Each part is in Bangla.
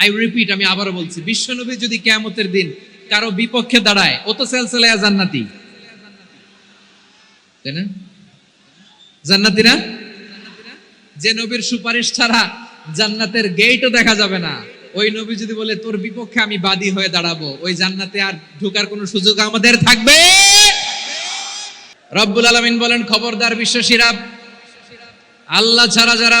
আই রিপিট আমি আবারও বলছি, বিশ্বনবী যদি কেয়ামতের দিন কারও বিপক্ষে দাঁড়ায়, ও তো সেলসেলায়া জান্নাতি। তাই না? জান্নাতি না যে নবীর সুপারিশ ছাড়া জান্নাতের গেটও দেখা যাবে না। ওই নবী যদি বলে, তোর বিপক্ষে আমি বাদী হয়ে দাঁড়াবো, ওই জান্নাতে আর ঢোকার কোনো সুযোগ আমাদের থাকবে? রব্বুল আলমিন বলেন, খবরদার বিশ্বাসীরা আল্লাহ ছাড়া যারা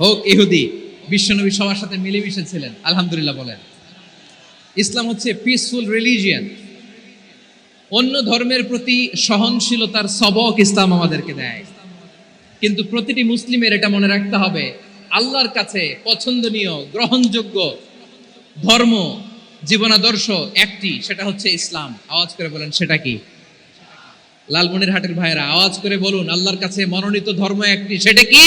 হোক ইহুদি, বিশ্বনবী সবার সাথে মিলেমিশে ছিলেন, আলহামদুলিল্লাহ বলেন। ইসলাম হচ্ছে পিসফুল রিলিজিয়ান অন্য ধর্মের প্রতি সহনশীলতার সবক ইসলাম আমাদেরকে দেয়। কিন্তু প্রতিটি মুসলিমের এটা মনে রাখতে হবে, আল্লাহর কাছে পছন্দনীয়, গ্রহণযোগ্য ধর্ম, জীবনাদর্শ একটি, সেটা হচ্ছে ইসলাম। আওয়াজ করে বলেন, সেটা কি? লালমনির হাটের ভাইরা আওয়াজ করে বলুন, আল্লাহর কাছে মনোনীত ধর্ম একটি, সেটা কি?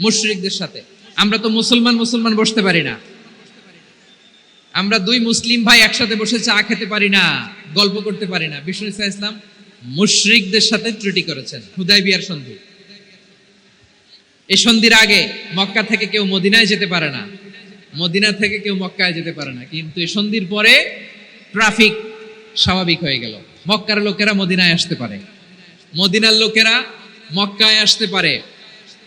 মুশরিকদের সাথে। আমরা তো মুসলমান মুসলমান বসতে পারি না। আমরা দুই মুসলিম ভাই একসাথে বসে চা খেতে পারি না, গল্প করতে পারি না। বিষ্ণু ইসা ইসলাম মুশরিকদের সাথে ত্রুটি করেছেন, হুদাই বিয়ার সন্ধি। এই সন্ধির আগে মক্কা থেকে কেউ মদিনায় যেতে পারে না। মদিনা থেকে কেউ মক্কায় যেতে পারে না। কিন্তু এই সন্ধির পরে ট্রাফিক স্বাভাবিক হয়ে গেল। মক্কার লোকেরা মদিনায় আসতে পারে। মদিনার লোকেরা মক্কায় আসতে পারে।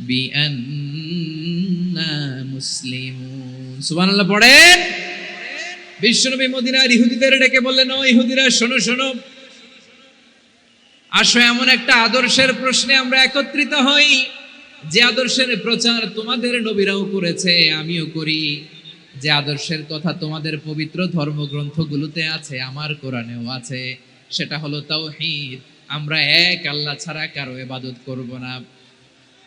প্রচার তোমাদের নবীরাও করেছে, আমিও করি। যে আদর্শের কথা তোমাদের পবিত্র ধর্মগ্রন্থগুলোতে আছে, আমার কোরআনেও আছে। সেটা হলো তাও আমরা এক আল্লাহ ছাড়া কারও এবাদত করব না।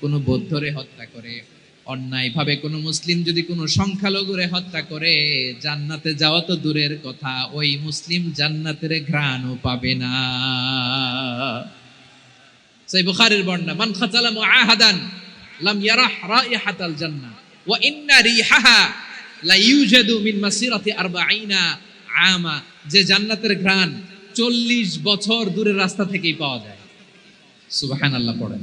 কোনো বৌদ্ধরে হত্যা করে, অন্যায়ভাবে কোনো মুসলিম যদি কোনো সংখ্যালঘুরে হত্যা করে, জান্নাতে যাওয়া তো দূরের কথা, ওই মুসলিম জান্নাতের ঘ্রাণও পাবে না। সেই বুখারীর বর্ণনা, মান খাতালা মুআহাদান লাম ইয়ারাহ রাইহাতাল জান্নাহ ওয়া ইন্না রিহাহা লা ইউজাদু মিন মাসিরাতি 40 আমা যে জান্নাতের ঘ্রাণ 40 বছর দূরের রাস্তা থেকেই পাওয়া যায়। সুবহানাল্লাহ পড়েন।